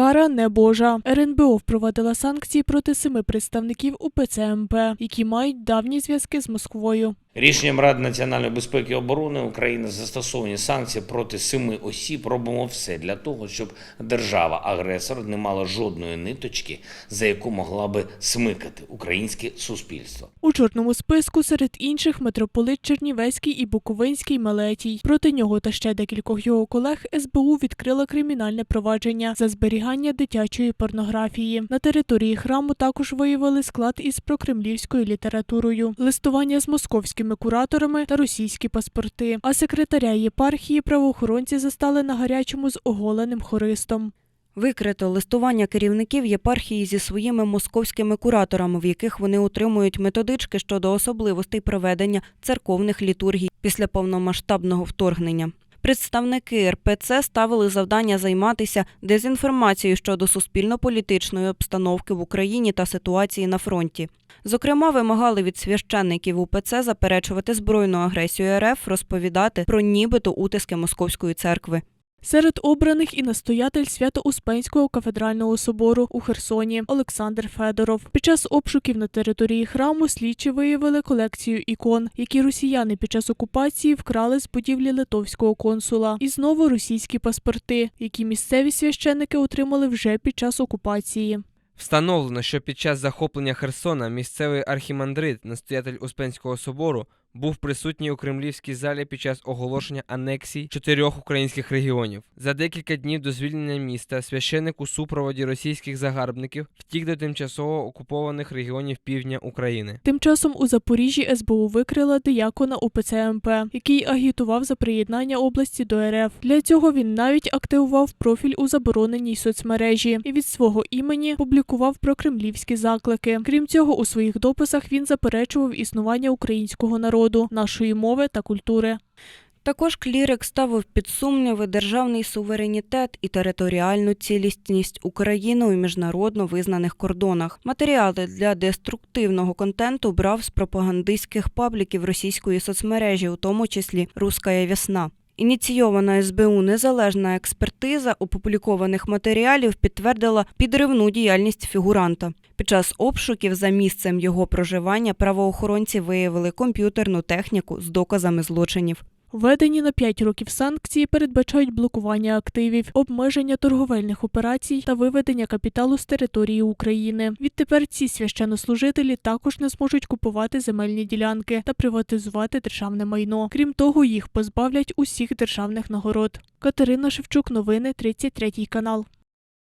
Кара не божа. РНБО впровадила санкції проти семи представників УПЦ МП, які мають давні зв'язки з Москвою. Рішенням Ради національної безпеки і оборони України застосовані санкції проти семи осіб. Робимо все для того, щоб держава-агресор не мала жодної ниточки, за яку могла би смикати українське суспільство. У чорному списку серед інших митрополит Чернівецький і Буковинський Мелетій. Проти нього та ще декількох його колег СБУ відкрила кримінальне провадження за зберігання дитячої порнографії. На території храму також виявили склад із прокремлівською літературою, листування з московськими кураторами та російські паспорти. А секретаря єпархії правоохоронці застали на гарячому з оголеним хористом. Викрито листування керівників єпархії зі своїми московськими кураторами, в яких вони отримують методички щодо особливостей проведення церковних літургій після повномасштабного вторгнення. Представники РПЦ ставили завдання займатися дезінформацією щодо суспільно-політичної обстановки в Україні та ситуації на фронті. Зокрема, вимагали від священників УПЦ заперечувати збройну агресію РФ, розповідати про нібито утиски Московської церкви. Серед обраних і настоятель Свято-Успенського кафедрального собору у Херсоні Олександр Федоров. Під час обшуків на території храму слідчі виявили колекцію ікон, які росіяни під час окупації вкрали з будівлі литовського консула. І знову російські паспорти, які місцеві священники отримали вже під час окупації. Встановлено, що під час захоплення Херсона місцевий архімандрит, настоятель Успенського собору, був присутній у кремлівській залі під час оголошення анексій чотирьох українських регіонів. За декілька днів до звільнення міста священик у супроводі російських загарбників втік до тимчасово окупованих регіонів півдня України. Тим часом у Запоріжжі СБУ викрила диякона УПЦ МП, який агітував за приєднання області до РФ. Для цього він навіть активував профіль у забороненій соцмережі і від свого імені публікував прокремлівські заклики. Крім цього, у своїх дописах він заперечував існування українського народу, нашої мови та культури. Також клірик ставив під сумніви державний суверенітет і територіальну цілісність України у міжнародно визнаних кордонах. Матеріали для деструктивного контенту брав з пропагандистських пабліків російської соцмережі, у тому числі «Русская весна». Ініційована СБУ незалежна експертиза опублікованих матеріалів підтвердила підривну діяльність фігуранта. Під час обшуків за місцем його проживання правоохоронці виявили комп'ютерну техніку з доказами злочинів. Введені на 5 років санкції передбачають блокування активів, обмеження торговельних операцій та виведення капіталу з території України. Відтепер ці священнослужителі також не зможуть купувати земельні ділянки та приватизувати державне майно. Крім того, їх позбавлять усіх державних нагород. Катерина Шевчук, новини 33 канал.